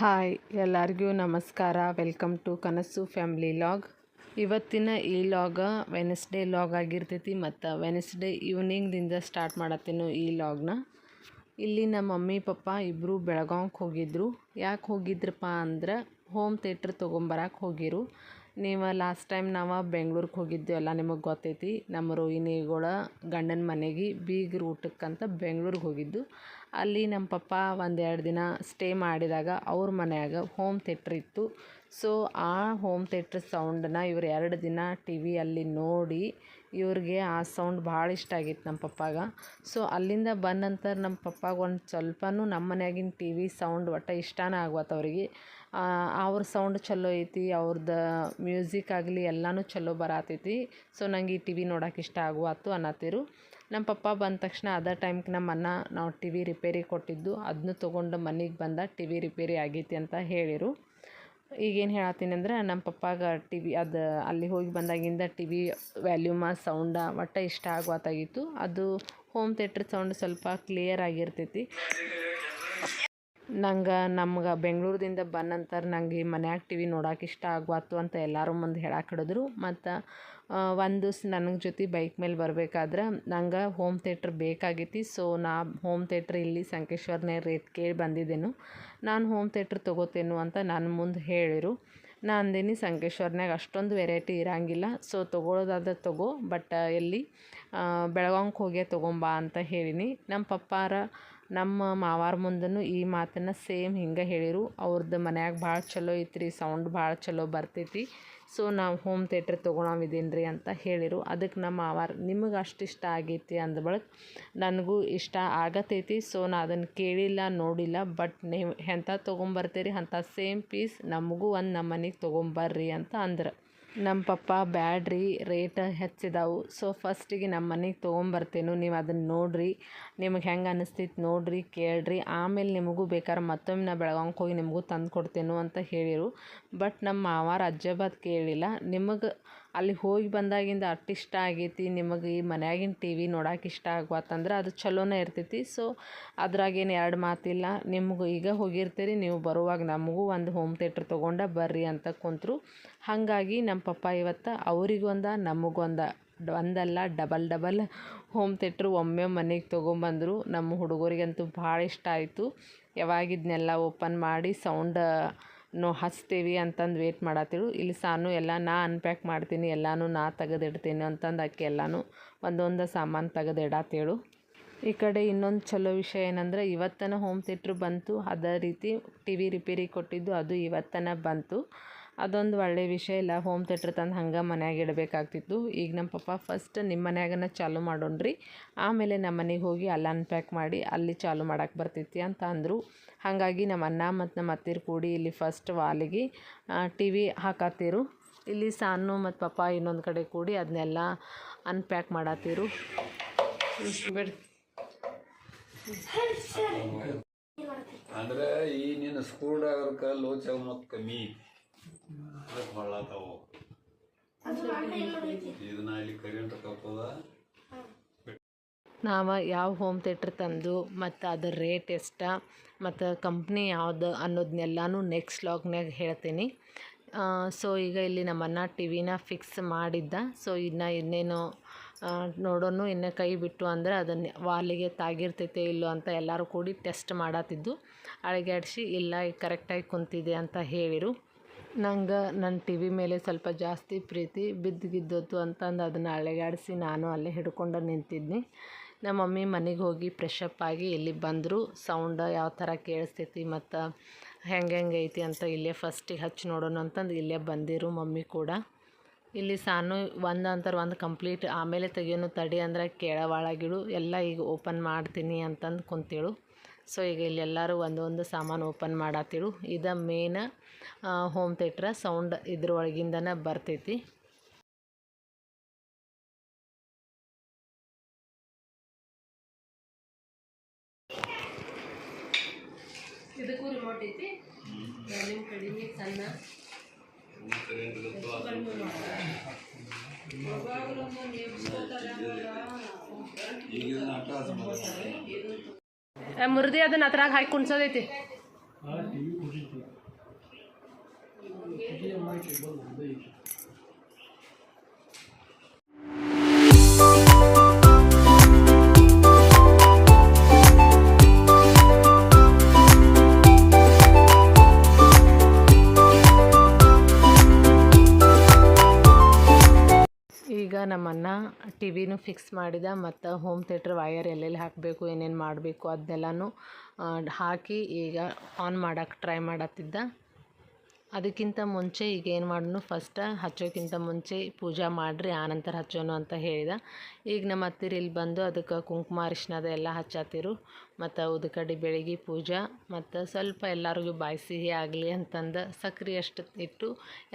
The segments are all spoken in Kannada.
ಹಾಯ್, ಎಲ್ಲರಿಗೂ ನಮಸ್ಕಾರ. Welcome to Kanasu family vlog. ಇವತ್ತಿನ ಈ ಲಾಗ ವೆನಸ್ಡೇ ಲಾಗ್ ಆಗಿರ್ತೈತಿ ಮತ್ತು ವೆನಸ್ಡೇ ಈವ್ನಿಂಗ್ದಿಂದ ಸ್ಟಾರ್ಟ್ ಮಾಡತ್ತೇನು ಈ ಲಾಗ್ನ. ಇಲ್ಲಿ ನಮ್ಮ ಮಮ್ಮಿ, ಪಪ್ಪ ಇಬ್ಬರು ಬೆಳಗಾವ್ಗೆ ಹೋಗಿದ್ರು. ಯಾಕೆ ಹೋಗಿದ್ರಪ್ಪ ಅಂದ್ರೆ ಹೋಮ್ ಥಿಯೇಟ್ರ್ ತೊಗೊಂಬರಕ್ಕೆ ಹೋಗಿರು. ನೀವು ಲಾಸ್ಟ್ ಟೈಮ್ ನಾವು ಬೆಂಗ್ಳೂರಿಗೆ ಹೋಗಿದ್ದೆವಲ್ಲ ನಿಮಗೆ ಗೊತ್ತೈತಿ. ನಮ್ಮ ರೋಹಿಣಿಗಳ ಗಂಡನ ಮನೆಗೆ ಬೀಗ್ರ ಊಟಕ್ಕಂತ ಬೆಂಗ್ಳೂರಿಗೆ ಹೋಗಿದ್ದು. ಅಲ್ಲಿ ನಮ್ಮ ಪಪ್ಪ ಒಂದೆರಡು ದಿನ ಸ್ಟೇ ಮಾಡಿದಾಗ ಅವ್ರ ಮನ್ಯಾಗ ಹೋಮ್ ಥಿಯೇಟ್ರ್ ಇತ್ತು. ಸೊ ಆ ಹೋಮ್ ಥಿಯೇಟ್ರ್ ಸೌಂಡನ್ನ ಇವ್ರು ಎರಡು ದಿನ ಟಿ ವಿಯಲ್ಲಿ ನೋಡಿ ಇವ್ರಿಗೆ ಆ ಸೌಂಡ್ ಭಾಳ ಇಷ್ಟ ಆಗಿತ್ತು ನಮ್ಮ ಪಪ್ಪಾಗ. ಸೊ ಅಲ್ಲಿಂದ ಬಂದ ನಂತರ ನಮ್ಮ ಪಪ್ಪಾಗ ಒಂದು ಸ್ವಲ್ಪನೂ ನಮ್ಮ ಮನೆಯಾಗಿನ ಟಿ ವಿ ಸೌಂಡ್ ಒಟ್ಟು ಇಷ್ಟನೇ ಆಗ್ವತ್ತು ಅವ್ರಿಗೆ. ಅವ್ರ ಸೌಂಡ್ ಚಲೋ ಐತಿ ಅವ್ರದ್ದು ಮ್ಯೂಸಿಕ್ ಆಗಲಿ ಎಲ್ಲನೂ ಚಲೋ ಬರತೈತಿ. ಸೊ ನಂಗೆ ಈ ಟಿ ವಿ ನೋಡಕ್ಕೆ ಇಷ್ಟ ಆಗುವತ್ತು ಅನ್ನತ್ತಿರು. ನಮ್ಮ ಪಪ್ಪ ಬಂದ ತಕ್ಷಣ ಅದೇ ಟೈಮ್ಗೆ ನಮ್ಮ ಅಣ್ಣ ನಾವು ಟಿ ವಿ ರಿಪೇರಿ ಕೊಟ್ಟಿದ್ದು ಅದನ್ನು ತೊಗೊಂಡು ಮನೆಗೆ ಬಂದ, ಟಿ ವಿ ರಿಪೇರಿ ಆಗೈತಿ ಅಂತ ಹೇಳಿರು. ಈಗೇನು ಹೇಳತ್ತೀನಿ ಅಂದ್ರೆ ನಮ್ಮ ಪಪ್ಪಾಗ ಟಿ ವಿ ಅದು, ಅಲ್ಲಿ ಹೋಗಿ ಬಂದಾಗಿಂದ ಟಿ ವಿ ವ್ಯಾಲ್ಯೂಮ ಸೌಂಡ ಒಟ್ಟು ಇಷ್ಟ ಆಗುವತ್ತಾಗಿತ್ತು. ಅದು ಹೋಮ್ ಥಿಯೇಟ್ರ್ ಸೌಂಡ್ ಸ್ವಲ್ಪ ಕ್ಲಿಯರ್ ಆಗಿರ್ತೈತಿ. ನಂಗೆ, ನಮ್ಗೆ ಬೆಂಗ್ಳೂರಿಂದ ಬಂದ ನಂತರ ನಂಗೆ ಮನ್ಯಾಗ ಟಿ ವಿ ಇಷ್ಟ ಆಗ್ವಾತು ಅಂತ ಎಲ್ಲರೂ ಮುಂದೆ ಹೇಳಕ್ಕೆ ಹಿಡಿದ್ರು. ಮತ್ತು ಒಂದು ದಿವ್ಸ ನನಗೆ ಜೊತೆ ಬೈಕ್ ಮೇಲೆ ಬರ್ಬೇಕಾದ್ರೆ ನಂಗೆ ಹೋಮ್ ಥಿಯೇಟ್ರ್ ಬೇಕಾಗಿತ್ತು ಸೊ, ನಾ ಹೋಮ್ ಥಿಯೇಟ್ರ್ ಇಲ್ಲಿ ಸಂಕೇಶ್ವರನೇ ರೇಟ್ ಕೇಳಿ ಬಂದಿದ್ದೇನು ನಾನು ಹೋಮ್ ಥಿಯೇಟ್ರ್ ತೊಗೋತೇನು ಅಂತ ನನ್ನ ಮುಂದೆ ಹೇಳಿರು. ನಾ ಅಂದೇನಿ ಸಂಕೇಶ್ವರ್ನಾಗ ಅಷ್ಟೊಂದು ವೆರೈಟಿ ಇರಂಗಿಲ್ಲ. ಸೊ, ತೊಗೊಳೋದಾದ್ರೆ ತೊಗೋ, ಬಟ್ ಎಲ್ಲಿ ಬೆಳಗಾಂಗೆ ಹೋಗೇ ತೊಗೊಂಬಾ ಅಂತ ಹೇಳಿನಿ. ನಮ್ಮ ಪಪ್ಪಾರ ನಮ್ಮ ಮಾವಾರ ಮುಂದೂ ಈ ಮಾತನ್ನು ಸೇಮ್ ಹಿಂಗೆ ಹೇಳಿರು. ಅವ್ರದ್ದು ಮನ್ಯಾಗ ಭಾಳ ಚಲೋ ಐತ್ರಿ ಸೌಂಡ್ ಭಾಳ ಚಲೋ ಬರ್ತೈತಿ. ಸೊ ನಾವು ಹೋಮ್ ಥಿಯೇಟ್ರ್ ತೊಗೊಳವಿದ್ದೀನಿ ರೀ ಅಂತ ಹೇಳಿರು. ಅದಕ್ಕೆ ನಮ್ಮ ಮಾವಾರ, ನಿಮಗೆ ಅಷ್ಟು ಇಷ್ಟ ಆಗೈತಿ? ಅಂದ ಬಳಿಕ, ನನಗೂ ಇಷ್ಟ ಆಗತೈತಿ. ಸೊ ನಾ ಅದನ್ನು ಕೇಳಿಲ್ಲ, ನೋಡಿಲ್ಲ ಬಟ್ ನೀವು ಎಂಥ ತೊಗೊಂಬರ್ತೀರಿ? ಅಂಥ ಸೇಮ್ ಪೀಸ್, ನಮಗೂ ಒಂದು ನಮ್ಮ ಮನೆಗೆ ತೊಗೊಂಬರ್ರಿ ಅಂತ ಅಂದ್ರೆ. ನಮ್ಮ ಪಪ್ಪ ಬ್ಯಾಡ್ರಿ ರೇಟ್ ಹೆಚ್ಚಿದಾವು. ಸೊ ಫಸ್ಟಿಗೆ ನಮ್ಮ ಮನೆಗೆ ತೊಗೊಂಬರ್ತೇನು, ನೀವು ಅದನ್ನು ನೋಡಿರಿ. ನಿಮಗೆ ಹೆಂಗೆ ಅನಿಸ್ತೈತೆ ನೋಡಿರಿ, ಕೇಳಿರಿ. ಆಮೇಲೆ ನಿಮಗೂ ಬೇಕಾದ್ರೆ ಮತ್ತೊಮ್ಮೆ ನಾ ಬೆಳಗಾವಿಗೆ ಹೋಗಿ ನಿಮಗೂ ತಂದು ಕೊಡ್ತೇನು ಅಂತ ಹೇಳಿರು. ಬಟ್ ನಮ್ಮ ಮಾವಾರ ಅಜ್ಜಬಾದ್ ಕೇಳಿಲ್ಲ. ನಿಮಗೆ ಅಲ್ಲಿ ಹೋಗಿ ಬಂದಾಗಿಂದ ಅಷ್ಟು ಇಷ್ಟ ಆಗೈತಿ, ನಿಮಗೆ ಈ ಮನ್ಯಾಗಿನ ಟಿ ವಿ ನೋಡೋಕೆ ಇಷ್ಟ ಆಗ್ವಾತಂದ್ರೆ ಅದು ಚಲೋನೇ ಇರ್ತೈತಿ. ಸೊ ಅದ್ರಾಗೇನು ಎರಡು ಮಾತಿಲ್ಲ, ನಿಮಗೂ ಈಗ ಹೋಗಿರ್ತೀರಿ, ನೀವು ಬರುವಾಗ ನಮಗೂ ಒಂದು ಹೋಮ್ ಥಿಯೇಟ್ರ್ ತೊಗೊಂಡ ಬರ್ರಿ ಅಂತ ಕುಂತರು. ಹಾಗಾಗಿ ನಮ್ಮ ಪಪ್ಪ ಇವತ್ತು ಅವ್ರಿಗೊಂದ, ನಮಗೊಂದ ಒಂದಲ್ಲ ಡಬಲ್ ಡಬಲ್ ಹೋಮ್ ಥಿಯೇಟ್ರ್ ಒಮ್ಮೆ ಮನೆಗೆ ತೊಗೊಂಬಂದರು. ನಮ್ಮ ಹುಡುಗರಿಗಂತೂ ಭಾಳ ಇಷ್ಟ ಆಯಿತು. ಯಾವಾಗಿದ್ನೆಲ್ಲ ಓಪನ್ ಮಾಡಿ ಸೌಂಡ ನೋ, ಹಚ್ತೀವಿ ಅಂತಂದು ವೇಟ್ ಮಾಡತ್ತಿಳು ಇಲ್ಲಿ ಸಾನು ಎಲ್ಲ ನಾ ಅನ್ಪ್ಯಾಕ್ ಮಾಡ್ತೀನಿ, ಎಲ್ಲಾನು ನಾ ತೆಗೆದಿಡ್ತೀನಿ ಅಂತಂದು ಅಕ್ಕಿ ಎಲ್ಲಾನು ಒಂದೊಂದು ಸಾಮಾನು ತೆಗೆದಿಡತ್ತೇಳು ಈ ಕಡೆ ಇನ್ನೊಂದು ಚಲೋ ವಿಷಯ ಏನಂದ್ರೆ, ಇವತ್ತನ ಹೋಮ್ ಥಿಯೇಟ್ರ್ ಬಂತು. ಅದೇ ರೀತಿ ಟಿ ವಿ ರಿಪೇರಿ ಕೊಟ್ಟಿದ್ದು, ಅದು ಇವತ್ತನ ಬಂತು. ಅದೊಂದು ಒಳ್ಳೆಯ ವಿಷಯ ಇಲ್ಲ. ಹೋಮ್ ಥಿಯೇಟ್ರ್ ತಂದು ಹಂಗೆ ಮನ್ಯಾಗ ಇಡಬೇಕಾಗ್ತಿತ್ತು. ಈಗ ನಮ್ಮ ಪಪ್ಪ ಫಸ್ಟ್ ನಿಮ್ಮ ಮನ್ಯಾಗನ ಚಾಲು ಮಾಡೋಣ್ರಿ. ಆಮೇಲೆ ನಮ್ಮ ಮನೆಗೆ ಹೋಗಿ ಅಲ್ಲಿ ಅನ್ಪ್ಯಾಕ್ ಮಾಡಿ ಅಲ್ಲಿ ಚಾಲು ಮಾಡಕ್ಕೆ ಬರ್ತೈತಿ ಅಂತ ಅಂದರು. ಹಾಗಾಗಿ ನಮ್ಮ ಅಣ್ಣ ಮತ್ತು ನಮ್ಮ ಅತ್ತಿರ್ ಕೂಡಿ ಇಲ್ಲಿ ಫಸ್ಟ್ ವಾಲಿಗೆ ಟಿ ವಿ ಹಾಕತ್ತೀರು. ಇಲ್ಲಿ ಸಾನು ಮತ್ತು ಪಪ್ಪ ಇನ್ನೊಂದು ಕಡೆ ಕೂಡಿ ಅದನ್ನೆಲ್ಲ ಅನ್ಪ್ಯಾಕ್ ಮಾಡತ್ತೀರು. ಅಂದ್ರೆ ಈ ನಿನ್ನ ಸ್ಕೂಲ್ ಡ್ರೈವರ್ ಲೋಚ ಮತ್ತು ಕಮ್ಮಿ. ಕಪ್ಪದ ನಾವು ಯಾವ ಹೋಮ್ ಥಿಯೇಟ್ರ್ ತಂದು ಮತ್ತು ಅದರ ರೇಟ್ ಎಷ್ಟು, ಮತ್ತು ಕಂಪ್ನಿ ಯಾವುದು ಅನ್ನೋದನ್ನೆಲ್ಲನೂ ನೆಕ್ಸ್ಟ್ ಲಾಗ್ನಾಗ ಹೇಳ್ತೀನಿ. ಸೊ ಈಗ ಇಲ್ಲಿ ನಮ್ಮನ್ನ ಟಿ ವಿನ ಫಿಕ್ಸ್ ಮಾಡಿದ್ದ. ಸೊ ಇನ್ನು ಇನ್ನೇನು ನೋಡೋನು ಇನ್ನು ಕೈ ಬಿಟ್ಟು ಅಂದ್ರೆ ಅದನ್ನು ವಾಲಿಗೆ ತಾಗಿರ್ತೈತೆ ಇಲ್ಲೋ ಅಂತ ಎಲ್ಲರೂ ಕೂಡಿ ಟೆಸ್ಟ್ ಮಾಡತ್ತಿದ್ದು. ಅಳಗ್ಯಾಡಿಸಿ ಇಲ್ಲ ಕರೆಕ್ಟಾಗಿ ಕುಂತಿದೆ ಅಂತ ಹೇಳಿರು. ನಂಗೆ ನನ್ನ ಟಿ ವಿ ಮೇಲೆ ಸ್ವಲ್ಪ ಜಾಸ್ತಿ ಪ್ರೀತಿ ಬಿದ್ದುಗಿದ್ದೋತು ಅಂತಂದು ಅದನ್ನು ಅಳೆಗಾಡಿಸಿ ನಾನು ಅಲ್ಲೇ ಹಿಡ್ಕೊಂಡು ನಿಂತಿದ್ನಿ. ನಮ್ಮ ಮಮ್ಮಿ ಮನೆಗೆ ಹೋಗಿ ಫ್ರೆಶಪ್ ಆಗಿ ಇಲ್ಲಿ ಬಂದರು ಸೌಂಡ್ ಯಾವ ಥರ ಕೇಳಿಸ್ತೈತಿ ಮತ್ತು ಹೆಂಗೆ ಹೆಂಗೆ ಐತಿ ಅಂತ ಇಲ್ಲೇ ಫಸ್ಟಿಗೆ ಹಚ್ಚಿ ನೋಡೋಣ ಅಂತಂದು ಇಲ್ಲೇ ಬಂದಿರು ಮಮ್ಮಿ ಕೂಡ. ಇಲ್ಲಿ ಸಾನು ಒಂದು ಅಂತಾರೆ ಒಂದು ಕಂಪ್ಲೀಟ್ ಆಮೇಲೆ ತೆಗಿಯೋನು ತಡಿ ಅಂದ್ರೆ ಕೇಳವಾಳಗಿಡು ಎಲ್ಲ ಈಗ ಓಪನ್ ಮಾಡ್ತೀನಿ ಅಂತಂದು ಕುಂತೇಳು. ಸೊ ಈಗ ಇಲ್ಲೆಲ್ಲರೂ ಒಂದೊಂದು ಸಾಮಾನು ಓಪನ್ ಮಾಡತ್ತಿರು ಇದು ಮೇನ್ ಹೋಮ್ ಥಿಯೇಟ್ರ ಸೌಂಡ್ ಇದ್ರೊಳಗಿಂದನೇ ಬರ್ತೈತಿ. ಇದಕ್ಕೂ ರಿಮೋಟ್ ಐತಿ. ವಾಲ್ಯೂಮ್ ಕಡಿಮೆ ಸಣ್ಣ ಆಟ ಮುರಿದಿ ಅದನ್ನ ಅದ್ರಾಗ ಹಾಕಿ ಕುಣ್ಸೋದೈತಿ. ನಮ್ಮನ್ನ ಟಿ ವಿನೂ ಫಿಕ್ಸ್ ಮಾಡಿದ ಮತ್ತು ಹೋಮ್ ಥಿಯೇಟ್ರ್ ವಯರ್ ಎಲ್ಲೆಲ್ಲಿ ಹಾಕಬೇಕು, ಏನೇನು ಮಾಡಬೇಕು ಅದನ್ನೆಲ್ಲನೂ ಹಾಕಿ ಈಗ ಆನ್ ಮಾಡಕ್ಕೆ ಟ್ರೈ ಮಾಡತ್ತಿದ್ದ. ಅದಕ್ಕಿಂತ ಮುಂಚೆ ಈಗ ಏನು ಮಾಡೋನು ಫಸ್ಟ ಹಚ್ಚೋಕ್ಕಿಂತ ಮುಂಚೆ ಪೂಜಾ ಮಾಡಿರಿ ಆನಂತರ ಹಚ್ಚೋನು ಅಂತ ಹೇಳಿದ. ಈಗ ನಮ್ಮ ಹತ್ತಿರ ಇಲ್ಲಿ ಬಂದು ಅದಕ್ಕೆ ಕುಂಕುಮ ಅರಿಶಿನದ ಎಲ್ಲ ಹಚ್ಚಾತಿರು. ಮತ್ತು ಉದಕಡಿ ಬೆಳಗ್ಗೆ ಪೂಜಾ, ಮತ್ತು ಸ್ವಲ್ಪ ಎಲ್ಲರಿಗೂ ಬಾಯಿ ಸಿಹಿ ಆಗಲಿ ಅಂತಂದು ಸಕ್ರೆ ಅಷ್ಟು ಇಟ್ಟು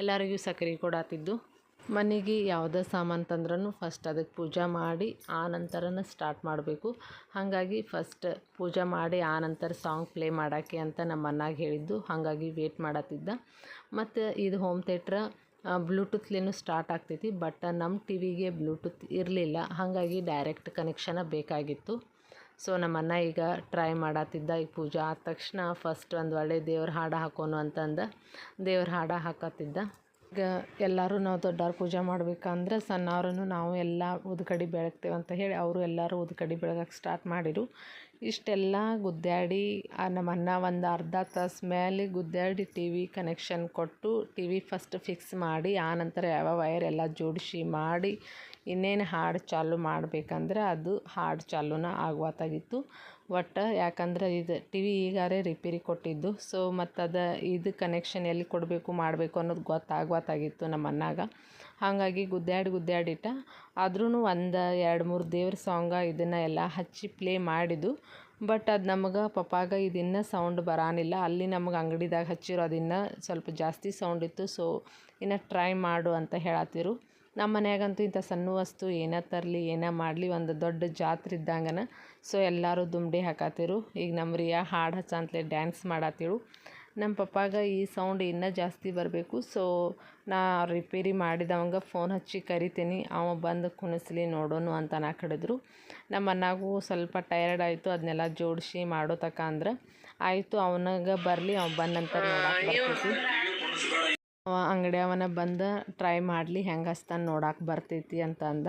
ಎಲ್ಲರಿಗೂ ಸಕ್ರೆ ಕೊಡಾತಿದ್ದು. ಮನೆಗೆ ಯಾವುದೇ ಸಾಮಾನು ತಂದ್ರೂ ಫಸ್ಟ್ ಅದಕ್ಕೆ ಪೂಜೆ ಮಾಡಿ, ಆ ನಂತರನೇ ಸ್ಟಾರ್ಟ್ ಮಾಡಬೇಕು. ಹಾಗಾಗಿ ಫಸ್ಟ್ ಪೂಜೆ ಮಾಡಿ, ಆ ನಂತರ ಸಾಂಗ್ ಪ್ಲೇ ಮಾಡೋಕ್ಕೆ ಅಂತ ನಮ್ಮ ಅಣ್ಣಾಗ ಹೇಳಿದ್ದು. ಹಾಗಾಗಿ ವೇಟ್ ಮಾಡತ್ತಿದ್ದ. ಮತ್ತು ಇದು ಹೋಮ್ ಥಿಯೇಟ್ರ ಬ್ಲೂಟೂತ್ಲೇನು ಸ್ಟಾರ್ಟ್ ಆಗ್ತೈತಿ ಬಟ್ ನಮ್ಮ ಟಿ ವಿಗೆ ಬ್ಲೂಟೂತ್ ಇರಲಿಲ್ಲ. ಹಾಗಾಗಿ ಡೈರೆಕ್ಟ್ ಕನೆಕ್ಷನ ಬೇಕಾಗಿತ್ತು. ಸೊ ನಮ್ಮ ಅಣ್ಣ ಈಗ ಟ್ರೈ ಮಾಡತ್ತಿದ್ದ ಈಗ ಪೂಜೆ ಆದ ತಕ್ಷಣ ಫಸ್ಟ್ ಒಂದು ಒಳ್ಳೆ ದೇವ್ರ ಹಾಡು ಹಾಕೋನು ಅಂತಂದು. ದೇವ್ರ ಹಾಡು ಹಾಕತ್ತಿದ್ದ. ಈಗ ಎಲ್ಲರೂ ನಾವು ದೊಡ್ಡವ್ರು ಪೂಜೆ ಮಾಡ್ಬೇಕಂದ್ರೆ ಸಣ್ಣವ್ರೂ ನಾವು ಎಲ್ಲ ಉದ್ಕಡಿ ಬೆಳಗ್ತೇವೆ ಅಂತ ಹೇಳಿ ಅವರು ಎಲ್ಲರೂ ಉದ್ಕಡಿ ಬೆಳಗಕ್ಕೆ ಸ್ಟಾರ್ಟ್ ಮಾಡಿರು. ಇಷ್ಟೆಲ್ಲ ಗುದ್ದಾಡಿ ನಮ್ಮ ಅಣ್ಣ ಒಂದು ಅರ್ಧ ತಾಸು ಮೇಲೆ ಗುದ್ದಾಡಿ ಟಿ ವಿ ಕನೆಕ್ಷನ್ ಕೊಟ್ಟು ಟಿ ವಿ ಫಸ್ಟ್ ಫಿಕ್ಸ್ ಮಾಡಿ ಆನಂತರ ಯಾವ ವೈರ್ ಎಲ್ಲ ಜೋಡಿಸಿ ಮಾಡಿ ಇನ್ನೇನು ಹಾಡು ಚಾಲು ಮಾಡ್ಬೇಕಂದ್ರೆ ಅದು ಹಾಡು ಚಾಲೂನ ಆಗುವತ್ತಾಗಿತ್ತು ಒಟ್ಟು ಯಾಕಂದ್ರೆ ಇದು ಟಿ ವಿ ಈಗಾರೆ ರಿಪೇರಿ ಕೊಟ್ಟಿದ್ದು. ಸೊ ಮತ್ತು ಅದು ಇದು ಕನೆಕ್ಷನ್ ಎಲ್ಲಿ ಕೊಡಬೇಕು, ಮಾಡಬೇಕು ಅನ್ನೋದು ಗೊತ್ತಾಗುವತ್ತಾಗಿತ್ತು ನಮ್ಮ ಅಣ್ಣಾಗ ಹಾಗಾಗಿ ಗುದ್ದಾಡಿ ಗುದ್ದಾಡಿಟ್ಟ ಆದ್ರೂ ಒಂದು ಎರಡು ಮೂರು ದೇವ್ರ ಸಾಂಗ ಇದನ್ನು ಎಲ್ಲ ಹಚ್ಚಿ ಪ್ಲೇ ಮಾಡಿದ್ದು. ಬಟ್ ಅದು ನಮಗೆ ಪಪ್ಪಾಗ ಇದಿನ್ನೂ ಸೌಂಡ್ ಬರಾನಿಲ್ಲ. ಅಲ್ಲಿ ನಮಗೆ ಅಂಗಡಿದಾಗ ಹಚ್ಚಿರೋ ಅದಿನ್ನೂ ಸ್ವಲ್ಪ ಜಾಸ್ತಿ ಸೌಂಡ್ ಇತ್ತು. ಸೊ ಇನ್ನು ಟ್ರೈ ಮಾಡು ಅಂತ ಹೇಳತ್ತಿರು ನಮ್ಮ ಮನ್ಯಾಗಂತೂ ಇಂಥ ಸಣ್ಣ ವಸ್ತು ಏನೇ ತರಲಿ, ಏನೇ ಮಾಡಲಿ, ಒಂದು ದೊಡ್ಡ ಜಾತ್ರೆ ಇದ್ದಂಗನ ಸೊ ಎಲ್ಲರೂ ದುಮ್ಡಿ ಹಾಕತ್ತಿರು. ಈಗ ನಮ್ಮ ರಿಯಾ ಹಾಡು ಹಚ್ಚಂತಲೇ ಡ್ಯಾನ್ಸ್ ಮಾಡತ್ತಿಳು. ನಮ್ಮ ಪಪ್ಪಾಗ ಈ ಸೌಂಡ್ ಇನ್ನೂ ಜಾಸ್ತಿ ಬರಬೇಕು. ಸೊ ನಾ ರಿಪೇರಿ ಮಾಡಿದವಂಗ ಫೋನ್ ಹಚ್ಚಿ ಕರಿತೀನಿ. ಅವ ಬಂದು ಕುಣಿಸ್ಲಿ ನೋಡೋನು ಅಂತ ಅನ್ನಕಡಿದ್ರು ನಮ್ಮ ಅನ್ನಾಗೂ ಸ್ವಲ್ಪ ಟಯರ್ಡ್ ಆಯಿತು. ಅದನ್ನೆಲ್ಲ ಜೋಡಿಸಿ ಮಾಡೋ ತಕ ಅಂದ್ರೆ. ಆಯಿತು, ಅವನಾಗ ಬರಲಿ, ಅವ ಬಂದಂತ ನೋಡಕ್ಕೆ ಅವ ಅಂಗಡಿ ಅವನ ಬಂದ, ಟ್ರೈ ಮಾಡಲಿ, ಹೆಂಗೆ ಹಚ್ತಾನೆ ನೋಡಕ್ಕೆ ಬರ್ತೈತಿ ಅಂತ ಅಂದ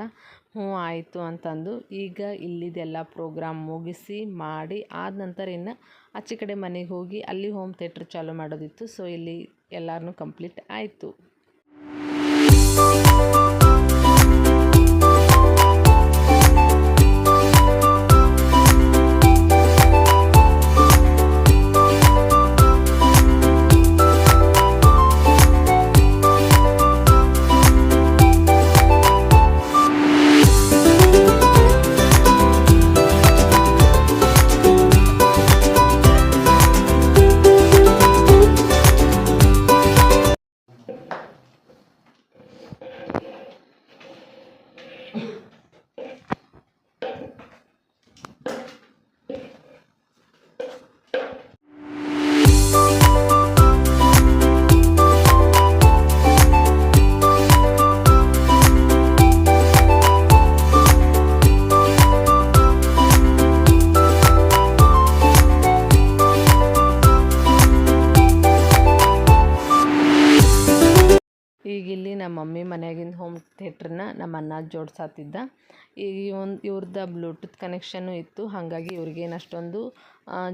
ಹ್ಞೂ, ಆಯಿತು ಅಂತಂದು. ಈಗ ಇಲ್ಲಿದೆಲ್ಲ ಪ್ರೋಗ್ರಾಮ್ ಮುಗಿಸಿ ಮಾಡಿ ಆದ ನಂತರ ಇನ್ನು ಆಚೆ ಕಡೆ ಮನೆಗೆ ಹೋಗಿ ಅಲ್ಲಿ ಹೋಮ್ ಥಿಯೇಟ್ರ್ ಚಾಲೂ ಮಾಡೋದಿತ್ತು. ಸೊ, ಇಲ್ಲಿ ಎಲ್ಲರೂ ಕಂಪ್ಲೀಟ್ ಆಯಿತು. ಈಗ ಇಲ್ಲಿ ನಮ್ಮ ಮಮ್ಮಿ ಮನ್ಯಾಗಿಂದ ಹೋಮ್ ಥಿಯೇಟ್ರನ್ನ ನಮ್ಮ ಅನ್ನ ಜೋಡ್ಸಾತಿದ್ದ. ಈಗ ಒಂದು ಇವ್ರದ್ದು ಬ್ಲೂಟೂತ್ ಕನೆಕ್ಷನ್ನು ಇತ್ತು. ಹಾಗಾಗಿ ಇವ್ರಿಗೇನು ಅಷ್ಟೊಂದು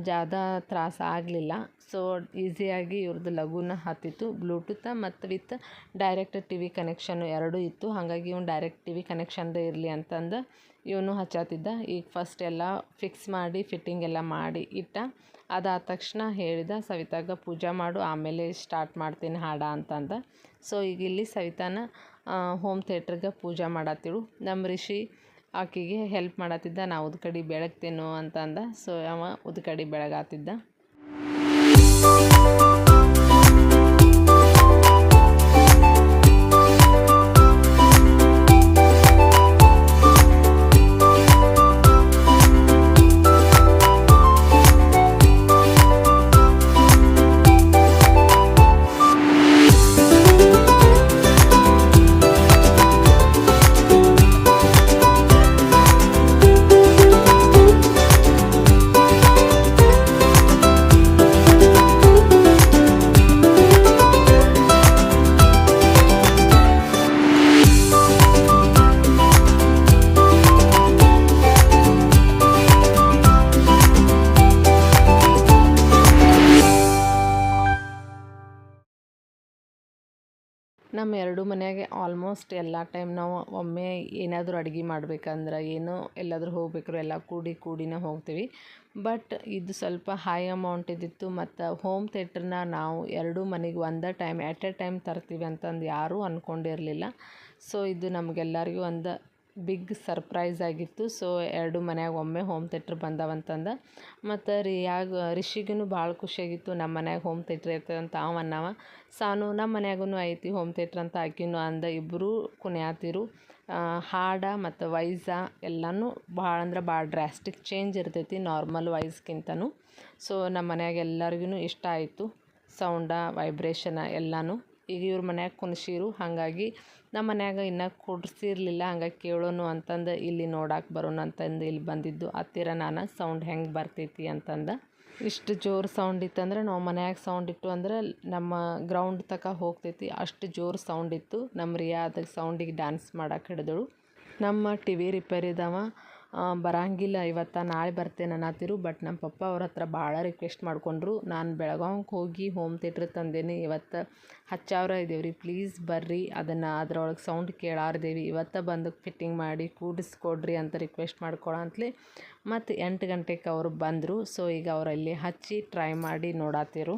ಜಾದ ತ್ರಾಸ ಆಗಲಿಲ್ಲ. ಸೊ ಈಸಿಯಾಗಿ ಇವ್ರದ್ದು ಲಘುನ ಹತ್ತಿತ್ತು ಬ್ಲೂಟೂತ ಮತ್ತು ವಿತ್ ಡೈರೆಕ್ಟ್ ಟಿ ವಿ ಕನೆಕ್ಷನ್ನು ಎರಡೂ ಇತ್ತು. ಹಾಗಾಗಿ ಇವ್ನು ಡೈರೆಕ್ಟ್ ಟಿ ವಿ ಕನೆಕ್ಷನ್ದೇ ಇರಲಿ ಅಂತಂದು ಇವನು ಹಚ್ಚಾತಿದ್ದ. ಈಗ ಫಸ್ಟ್ ಎಲ್ಲ ಫಿಕ್ಸ್ ಮಾಡಿ ಫಿಟ್ಟಿಂಗ್ ಎಲ್ಲ ಮಾಡಿ ಇಟ್ಟ. ಅದಾದ ತಕ್ಷಣ ಹೇಳಿದ, ಸವಿತಾಗ ಪೂಜೆ ಮಾಡು, ಆಮೇಲೆ ಸ್ಟಾರ್ಟ್ ಮಾಡ್ತೀನಿ ಹಾಡ ಅಂತಂದ. ಸೊ ಈಗ ಇಲ್ಲಿ ಸವಿತಾನ ಹೋಮ್ ಥಿಯೇಟ್ರಿಗೆ ಪೂಜೆ ಮಾಡತ್ತಿಳು ನಮ್ಮ ರಿಷಿ ಆಕೆಗೆ ಹೆಲ್ಪ್ ಮಾಡತ್ತಿದ್ದ ನಾ ಉದ್ಕಡಿ ಬೆಳಗ್ತೇನೋ ಅಂತಂದ. ಸೊ ಅವ ಉದ್ಕಡಿ ಬೆಳಗಾತಿದ್ದ. ನಮ್ಮ ಎರಡು ಮನೆಯಾಗೆ ಆಲ್ಮೋಸ್ಟ್ ಎಲ್ಲ ಟೈಮ್ ನಾವು ಒಮ್ಮೆ ಏನಾದರೂ ಅಡುಗೆ ಮಾಡ್ಬೇಕಂದ್ರೆ ಏನು ಎಲ್ಲಾದರೂ ಹೋಗ್ಬೇಕಾದ್ರೆ ಎಲ್ಲ ಕೂಡಿ ಕೂಡಿನೇ ಹೋಗ್ತೀವಿ. ಬಟ್ ಇದು ಸ್ವಲ್ಪ ಹೈ ಅಮೌಂಟ್ ಇದ್ದಿತ್ತು ಮತ್ತು ಹೋಮ್ ಥಿಯೇಟ್ರನ್ನ ನಾವು ಎರಡೂ ಮನೆಗೆ ಒಂದೇ ಟೈಮ್ ಎಟ್ ಎ ಟೈಮ್ ತರ್ತೀವಿ ಅಂತಂದು ಯಾರೂ ಅಂದ್ಕೊಂಡಿರಲಿಲ್ಲ ಸೊ ಇದು ನಮಗೆಲ್ಲರಿಗೂ ಒಂದು ಬಿಗ್ ಸರ್ಪ್ರೈಸ್ ಆಗಿತ್ತು. ಸೊ, ಎರಡು ಮನ್ಯಾಗ ಒಮ್ಮೆ ಹೋಮ್ ಥಿಯೇಟ್ರ್ ಬಂದವಂತಂದ. ಮತ್ತು ರಿಯಾಗ ರಿಷಿಗೂ ಭಾಳ ಖುಷಿಯಾಗಿತ್ತು. ನಮ್ಮ ಮನ್ಯಾಗ ಹೋಮ್ ಥಿಯೇಟ್ರ್ ಇರ್ತದೆ ಅಂತ ಅವ ಅನ್ನವ. ಸಾನು, ನಮ್ಮ ಮನ್ಯಾಗೂ ಐತಿ ಹೋಮ್ ಥಿಯೇಟ್ರ್ ಅಂತ ಆಕಿನೂ ಅಂದ. ಇಬ್ಬರೂ ಕುಣಿಯಾತಿರು. ಹಾಡ ಮತ್ತು ವೈಸ ಎಲ್ಲನೂ ಭಾಳ ಅಂದ್ರೆ ಭಾಳ ಡ್ರಾಸ್ಟಿಕ್ ಚೇಂಜ್ ಇರ್ತೈತಿ ನಾರ್ಮಲ್ ವೈಸ್ಗಿಂತನೂ ಸೊ, ನಮ್ಮ ಮನ್ಯಾಗ ಎಲ್ಲರಿಗೂ ಇಷ್ಟ ಆಯಿತು. ಸೌಂಡ, ವೈಬ್ರೇಷನ ಎಲ್ಲನೂ. ಈಗ ಇವ್ರ ಮನ್ಯಾಗ ಕುಣಿಸಿರು, ಹಾಗಾಗಿ ನಮ್ಮ ಮನ್ಯಾಗ ಇನ್ನೂ ಕೊಡಿಸಿರ್ಲಿಲ್ಲ, ಹಂಗಾಗಿ ಕೇಳೋನು ಅಂತಂದು, ಇಲ್ಲಿ ನೋಡಕ್ಕೆ ಬರೋಣ ಅಂತಂದು ಇಲ್ಲಿ ಬಂದಿದ್ದು ಹತ್ತಿರ ನಾನು ಸೌಂಡ್ ಹೆಂಗೆ ಬರ್ತೈತಿ ಅಂತಂದು. ಇಷ್ಟು ಜೋರು ಸೌಂಡ್ ಇತ್ತಂದ್ರೆ ನಾವು ಮನ್ಯಾಗ ಸೌಂಡ್ ಇಟ್ಟು ಅಂದ್ರೆ ನಮ್ಮ ಗ್ರೌಂಡ್ ತನಕ ಹೋಗ್ತೈತಿ, ಅಷ್ಟು ಜೋರು ಸೌಂಡ್ ಇತ್ತು. ನಮ್ಮ ರಿಯಾ ಸೌಂಡಿಗೆ ಡ್ಯಾನ್ಸ್ ಮಾಡಕ್ಕೆ ಹಿಡಿದಳು. ನಮ್ಮ ಟಿ ವಿ ರಿಪೇರಿದವ ಬರಂಗಿಲ್ಲ, ಇವತ್ತು ನಾಳೆ ಬರ್ತೇನೆ ಅನ್ನತ್ತಿರು ಬಟ್ ನಮ್ಮ ಪಪ್ಪ ಅವ್ರ ಹತ್ರ ಭಾಳ ರಿಕ್ವೆಸ್ಟ್ ಮಾಡ್ಕೊಂಡ್ರು. ನಾನು ಬೆಳಗಾವಿಗೆ ಹೋಗಿ ಹೋಮ್ ಥಿಯೇಟ್ರ್ ತಂದೇನಿ. ಇವತ್ತು ಹತ್ತು ಸಾವಿರ ಇದೇವ್ರಿ ಪ್ಲೀಸ್ ಬರ್ರಿ. ಅದನ್ನು ಅದ್ರೊಳಗೆ ಸೌಂಡ್ ಕೇಳಾರ್ದೇವಿ. ಇವತ್ತು ಬಂದು ಫಿಟ್ಟಿಂಗ್ ಮಾಡಿ ಕೂಡಿಸ್ಕೊಡ್ರಿ ಅಂತ ರಿಕ್ವೆಸ್ಟ್ ಮಾಡ್ಕೊಳ ಅಂತಲೇ ಮತ್ತು ಎಂಟು ಗಂಟೆಗೆ ಅವರು ಬಂದರು. ಸೊ ಈಗ ಅವರಲ್ಲಿ ಹಚ್ಚಿ ಟ್ರೈ ಮಾಡಿ ನೋಡಾತಿರು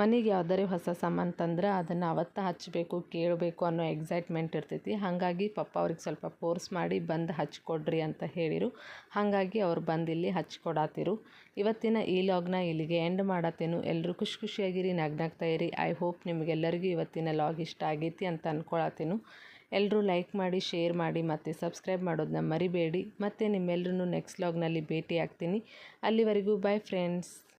ಮನೆಗೆ ಯಾವ್ದಾರೆ ಹೊಸ ಸಾಮಾನು ತಂದ್ರೆ ಅದನ್ನು ಅವತ್ತು ಹಚ್ಚಬೇಕು ಕೇಳಬೇಕು ಅನ್ನೋ ಎಕ್ಸೈಟ್ಮೆಂಟ್ ಇರ್ತೈತಿ. ಹಾಗಾಗಿ ಪಪ್ಪ ಅವ್ರಿಗೆ ಸ್ವಲ್ಪ ಫೋರ್ಸ್ ಮಾಡಿ ಬಂದು ಹಚ್ಕೊಡ್ರಿ ಅಂತ ಹೇಳಿರು. ಹಾಗಾಗಿ ಅವ್ರು ಬಂದು ಇಲ್ಲಿ ಹಚ್ಕೊಡಾತಿರು. ಇವತ್ತಿನ ಈ ಲಾಗ್ನ ಇಲ್ಲಿಗೆ ಎಂಡ್ ಮಾಡತ್ತೇನು. ಎಲ್ಲರೂ ಖುಷಿ ಖುಷಿಯಾಗಿರಿ, ನಗ್ನಾಗ್ತಾ ಇರಿ. ಐ ಹೋಪ್ ನಿಮಗೆಲ್ಲರಿಗೂ ಇವತ್ತಿನ ಲಾಗ್ ಇಷ್ಟ ಆಗೈತಿ ಅಂತ ಅಂದ್ಕೊಳತ್ತೇನು ಎಲ್ಲರೂ ಲೈಕ್ ಮಾಡಿ ಶೇರ್ ಮಾಡಿ ಮತ್ತು ಸಬ್ಸ್ಕ್ರೈಬ್ ಮಾಡೋದನ್ನ ಮರಿಬೇಡಿ. ಮತ್ತು ನಿಮ್ಮೆಲ್ಲರೂ ನೆಕ್ಸ್ಟ್ ಲಾಗ್ನಲ್ಲಿ ಭೇಟಿ ಆಗ್ತೀನಿ ಅಲ್ಲಿವರೆಗೂ ಬಾಯ್ ಫ್ರೆಂಡ್ಸ್